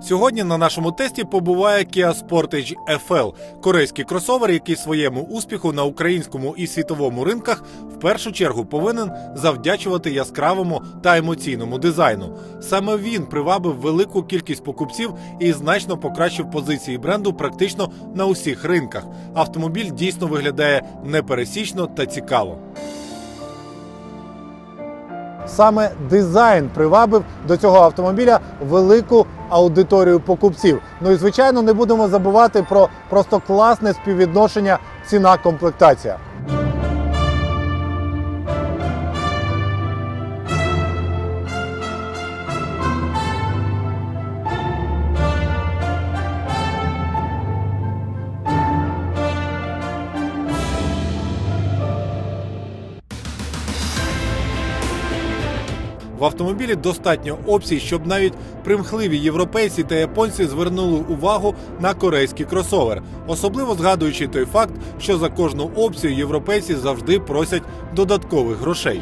Сьогодні на нашому тесті побуває Kia Sportage FL – корейський кросовер, який своєму успіху на українському і світовому ринках в першу чергу повинен завдячувати яскравому та емоційному дизайну. Саме він привабив велику кількість покупців і значно покращив позиції бренду практично на усіх ринках. Автомобіль дійсно виглядає непересічно та цікаво. Саме дизайн привабив до цього автомобіля велику аудиторію покупців. Ну і звичайно, не будемо забувати про просто класне співвідношення ціна комплектація. В автомобілі достатньо опцій, щоб навіть примхливі європейці та японці звернули увагу на корейський кросовер, особливо згадуючи той факт, що за кожну опцію європейці завжди просять додаткових грошей.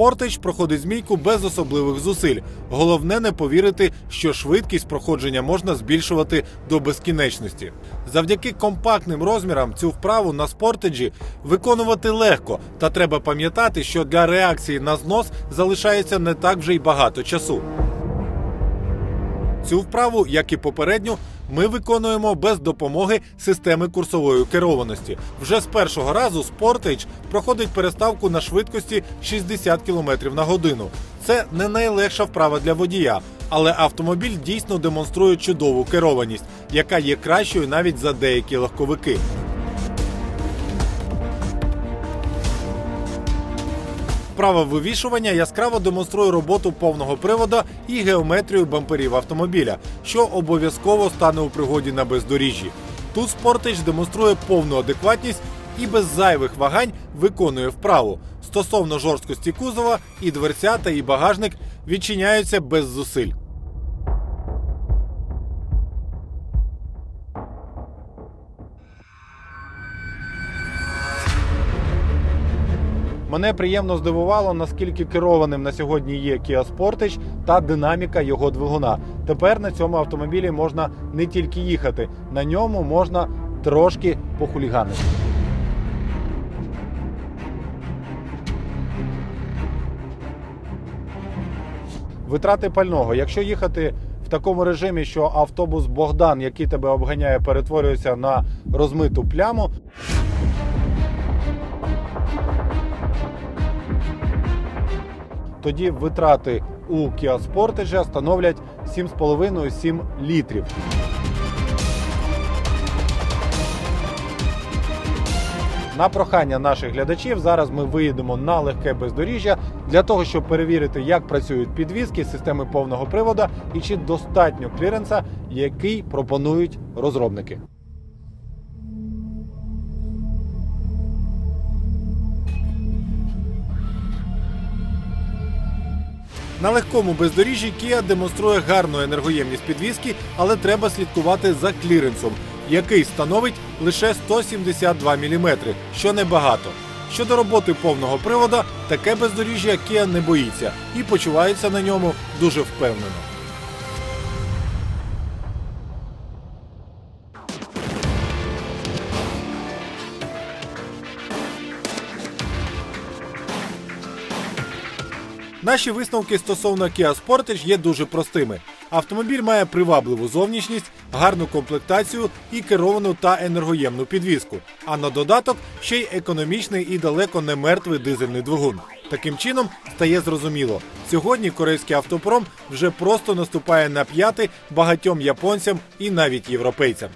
Спортич проходить змійку без особливих зусиль. Головне не повірити, що швидкість проходження можна збільшувати до безкінечності. Завдяки компактним розмірам цю вправу на спортеджі виконувати легко, та треба пам'ятати, що для реакції на знос залишається не так вже й багато часу. Цю вправу, як і попередню, ми виконуємо без допомоги системи курсової керованості. Вже з першого разу Sportage проходить переставку на швидкості 60 км на годину. Це не найлегша вправа для водія, але автомобіль дійсно демонструє чудову керованість, яка є кращою навіть за деякі легковики. Вправа вивішування яскраво демонструє роботу повного привода і геометрію бамперів автомобіля, що обов'язково стане у пригоді на бездоріжжі. Тут Спортич демонструє повну адекватність і без зайвих вагань виконує вправу. Стосовно жорсткості кузова, і дверцята, і багажник відчиняються без зусиль. Мене приємно здивувало, наскільки керованим на сьогодні є Kia Sportage та динаміка його двигуна. Тепер на цьому автомобілі можна не тільки їхати, на ньому можна трошки похуліганити. Витрати пального. Якщо їхати в такому режимі, що автобус Богдан, який тебе обганяє, перетворюється на розмиту пляму, тоді витрати у Kia Sportage становлять 7,5-7 літрів. На прохання наших глядачів зараз ми виїдемо на легке бездоріжжя для того, щоб перевірити, як працюють підвіски системи повного приводу і чи достатньо кліренса, який пропонують розробники. На легкому бездоріжжі Kia демонструє гарну енергоємність підвіски, але треба слідкувати за кліренсом, який становить лише 172 мм, що небагато. Щодо роботи повного привода, таке бездоріжжя Kia не боїться і почувається на ньому дуже впевнено. Наші висновки стосовно Kia Sportage є дуже простими. Автомобіль має привабливу зовнішність, гарну комплектацію і керовану та енергоємну підвізку. А на додаток ще й економічний і далеко не мертвий дизельний двигун. Таким чином стає зрозуміло, сьогодні корейський автопром вже просто наступає на п'яти багатьом японцям і навіть європейцям.